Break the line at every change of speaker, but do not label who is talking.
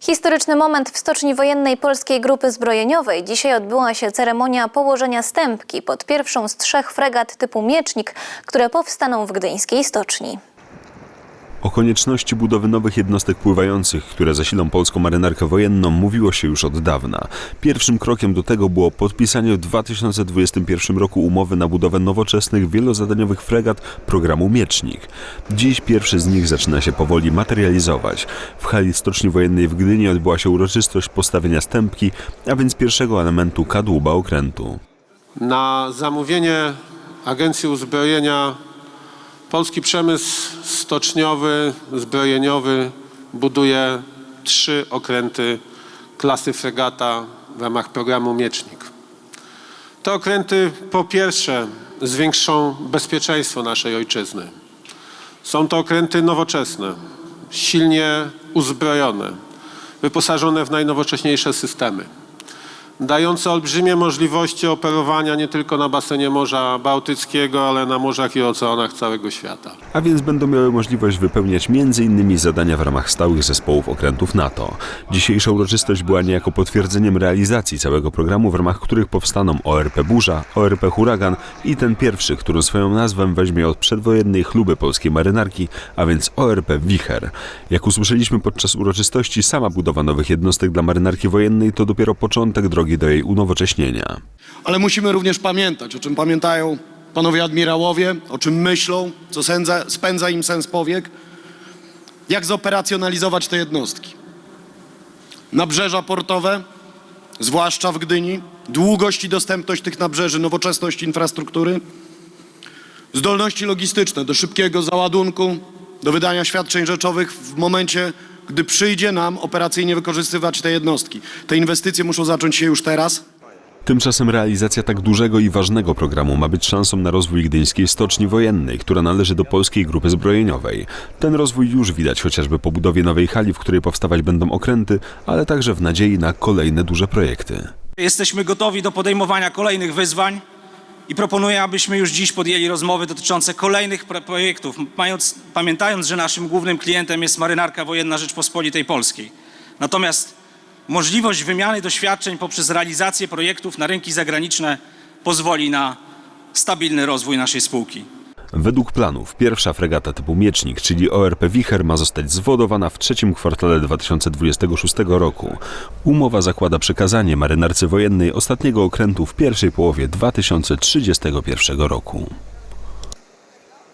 Historyczny moment w Stoczni Wojennej Polskiej Grupy Zbrojeniowej. Dzisiaj odbyła się ceremonia położenia stępki pod pierwszą z trzech fregat typu Miecznik, które powstaną w gdyńskiej stoczni.
O konieczności budowy nowych jednostek pływających, które zasilą polską marynarkę wojenną, mówiło się już od dawna. Pierwszym krokiem do tego było podpisanie w 2021 roku umowy na budowę nowoczesnych, wielozadaniowych fregat programu Miecznik. Dziś pierwszy z nich zaczyna się powoli materializować. W hali Stoczni Wojennej w Gdyni odbyła się uroczystość postawienia stępki, a więc pierwszego elementu kadłuba okrętu.
Na zamówienie Agencji Uzbrojenia polski przemysł stoczniowy, zbrojeniowy buduje trzy okręty klasy fregata w ramach programu Miecznik. Te okręty po pierwsze zwiększą bezpieczeństwo naszej ojczyzny. Są to okręty nowoczesne, silnie uzbrojone, wyposażone w najnowocześniejsze systemy dające olbrzymie możliwości operowania nie tylko na basenie Morza Bałtyckiego, ale na morzach i oceanach całego świata.
A więc będą miały możliwość wypełniać m.in. zadania w ramach stałych zespołów okrętów NATO. Dzisiejsza uroczystość była niejako potwierdzeniem realizacji całego programu, w ramach których powstaną ORP Burza, ORP Huragan i ten pierwszy, który swoją nazwę weźmie od przedwojennej chluby polskiej marynarki, a więc ORP Wicher. Jak usłyszeliśmy podczas uroczystości, sama budowa nowych jednostek dla marynarki wojennej to dopiero początek drogi do jej unowocześnienia.
Ale musimy również pamiętać, o czym pamiętają panowie admirałowie, o czym myślą, co sędza, spędza im sens powiek, jak zoperacjonalizować te jednostki. Nabrzeża portowe, zwłaszcza w Gdyni, długość i dostępność tych nabrzeży, nowoczesność infrastruktury, zdolności logistyczne do szybkiego załadunku, do wydania świadczeń rzeczowych w momencie, gdy przyjdzie nam operacyjnie wykorzystywać te jednostki. Te inwestycje muszą zacząć się już teraz.
Tymczasem realizacja tak dużego i ważnego programu ma być szansą na rozwój gdyńskiej stoczni wojennej, która należy do Polskiej Grupy Zbrojeniowej. Ten rozwój już widać chociażby po budowie nowej hali, w której powstawać będą okręty, ale także w nadziei na kolejne duże projekty.
Jesteśmy gotowi do podejmowania kolejnych wyzwań i proponuję, abyśmy już dziś podjęli rozmowy dotyczące kolejnych pro- projektów, mając, pamiętając, że naszym głównym klientem jest Marynarka Wojenna Rzeczpospolitej Polskiej. Natomiast możliwość wymiany doświadczeń poprzez realizację projektów na rynki zagraniczne pozwoli na stabilny rozwój naszej spółki.
Według planów pierwsza fregata typu Miecznik, czyli ORP Wicher, ma zostać zwodowana w trzecim kwartale 2026 roku. Umowa zakłada przekazanie marynarce wojennej ostatniego okrętu w pierwszej połowie 2031 roku.